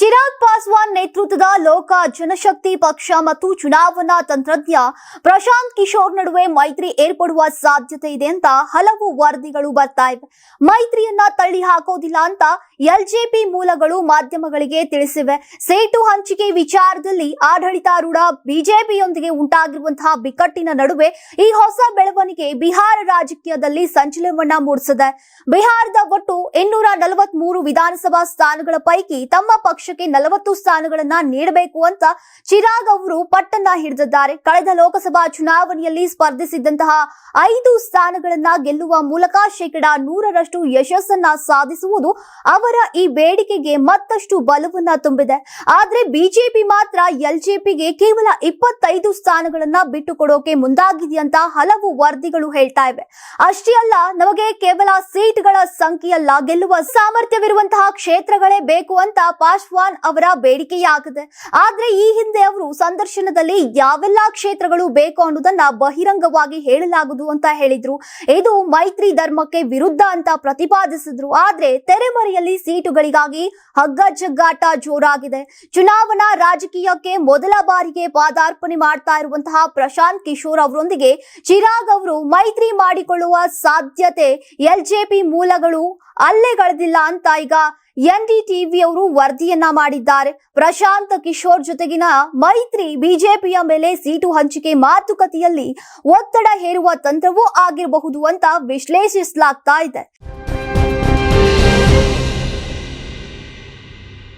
ಚಿರಾಗ್ ಪಾಸ್ವಾನ್ ನೇತೃತ್ವದ ಲೋಕ ಜನಶಕ್ತಿ ಪಕ್ಷ ಮತ್ತು ಚುನಾವಣಾ ತಂತ್ರಜ್ಞ ಪ್ರಶಾಂತ್ ಕಿಶೋರ್ ನಡುವೆ ಮೈತ್ರಿ ಏರ್ಪಡುವ ಸಾಧ್ಯತೆ ಇದೆ ಅಂತ ಹಲವು ವರದಿಗಳು ಬರ್ತಾ ಇವೆ. ಮೈತ್ರಿಯನ್ನ ತಳ್ಳಿ ಹಾಕೋದಿಲ್ಲ ಅಂತ ಎಲ್ಜೆಪಿ ಮೂಲಗಳು ಮಾಧ್ಯಮಗಳಿಗೆ ತಿಳಿಸಿವೆ. ಸೇಟು ಹಂಚಿಕೆ ವಿಚಾರದಲ್ಲಿ ಆಡಳಿತಾರೂಢ ಬಿಜೆಪಿಯೊಂದಿಗೆ ಉಂಟಾಗಿರುವಂತಹ ಬಿಕ್ಕಟ್ಟಿನ ನಡುವೆ ಈ ಹೊಸ ಬೆಳವಣಿಗೆ ಬಿಹಾರ ರಾಜಕೀಯದಲ್ಲಿ ಸಂಚಲನವನ್ನ ಮೂಡಿಸಿದೆ. ಬಿಹಾರದ ಒಟ್ಟು ಇನ್ನೂರ ನಲವತ್ಮೂರು ವಿಧಾನಸಭಾ ಸ್ಥಾನಗಳ ಪೈಕಿ ತಮ್ಮ ಪಕ್ಷಕ್ಕೆ ನಲವತ್ತು ಸ್ಥಾನಗಳನ್ನ ನೀಡಬೇಕು ಅಂತ ಚಿರಾಗ್ ಅವರು ಪಟ್ಟನ್ನ ಹಿಡಿದಿದ್ದಾರೆ. ಕಳೆದ ಲೋಕಸಭಾ ಚುನಾವಣೆಯಲ್ಲಿ ಸ್ಪರ್ಧಿಸಿದ್ದಂತಹ ಐದು ಸ್ಥಾನಗಳನ್ನ ಗೆಲ್ಲುವ ಮೂಲಕ ಶೇಕಡ ನೂರರಷ್ಟು ಯಶಸ್ಸನ್ನ ಸಾಧಿಸುವುದು ಅವರ ಈ ಬೇಡಿಕೆಗೆ ಮತ್ತಷ್ಟು ಬಲವನ್ನ ತುಂಬಿದೆ. ಆದ್ರೆ ಬಿಜೆಪಿ ಮಾತ್ರ ಎಲ್ಜೆಪಿಗೆ ಕೇವಲ ಇಪ್ಪತ್ತೈದು ಸ್ಥಾನಗಳನ್ನ ಬಿಟ್ಟು ಕೊಡೋಕೆ ಮುಂದಾಗಿದೆಯಂತ ಹಲವು ವರದಿಗಳು ಹೇಳ್ತಾ ಇವೆ. ಅಷ್ಟೇ ಅಲ್ಲ, ನಮಗೆ ಕೇವಲ ಸೀಟ್ಗಳ ಸಂಖ್ಯೆಯಲ್ಲ, ಗೆಲ್ಲುವ ಸಾಮರ್ಥ್ಯವಿರುವಂತಹ ಕ್ಷೇತ್ರಗಳೇ ಬೇಕು ಅಂತ ಪಾಸ್ವಾನ್ ಅವರ ಬೇಡಿಕೆಯಾಗಿದೆ. ಆದ್ರೆ ಈ ಹಿಂದೆ ಅವರು ಸಂದರ್ಶನದಲ್ಲಿ ಯಾವೆಲ್ಲಾ ಕ್ಷೇತ್ರಗಳು ಬೇಕು ಅನ್ನೋದನ್ನ ಬಹಿರಂಗವಾಗಿ ಹೇಳಲಾಗುವುದು ಅಂತ ಹೇಳಿದ್ರು. ಇದು ಮೈತ್ರಿ ಧರ್ಮಕ್ಕೆ ವಿರುದ್ಧ ಅಂತ ಪ್ರತಿಪಾದಿಸಿದ್ರು. ಆದ್ರೆ ತೆರೆಮರೆಯಲ್ಲಿ ಸೀಟುಗಳಿಗಾಗಿ ಹಗ್ಗ ಜಗ್ಗಾಟ ಜೋರಾಗಿದೆ. ಚುನಾವಣಾ ರಾಜಕೀಯಕ್ಕೆ ಮೊದಲ ಬಾರಿಗೆ ಪಾದಾರ್ಪಣೆ ಮಾಡ್ತಾ ಇರುವಂತಹ ಪ್ರಶಾಂತ್ ಕಿಶೋರ್ ಅವರೊಂದಿಗೆ ಚಿರಾಗ್ ಅವರು ಮೈತ್ರಿ ಮಾಡಿಕೊಳ್ಳುವ ಸಾಧ್ಯತೆ ಎಲ್ಜೆಪಿ ಮೂಲಗಳು ಅಲ್ಲೆಗಳೆದಿಲ್ಲ ಅಂತ ಈಗ ಎನ್ ಎನ್ಡಿಟಿವಿ ಅವರು ವರದಿಯನ್ನ ಮಾಡಿದ್ದಾರೆ. ಪ್ರಶಾಂತ್ ಕಿಶೋರ್ ಜೊತೆಗಿನ ಮೈತ್ರಿ ಬಿಜೆಪಿಯ ಮೇಲೆ ಸೀಟು ಹಂಚಿಕೆ ಮಾತುಕತೆಯಲ್ಲಿ ಒತ್ತಡ ಹೇರುವ ತಂತ್ರವೂ ಆಗಿರಬಹುದು ಅಂತ ವಿಶ್ಲೇಷಿಸಲಾಗ್ತಾ ಇದೆ.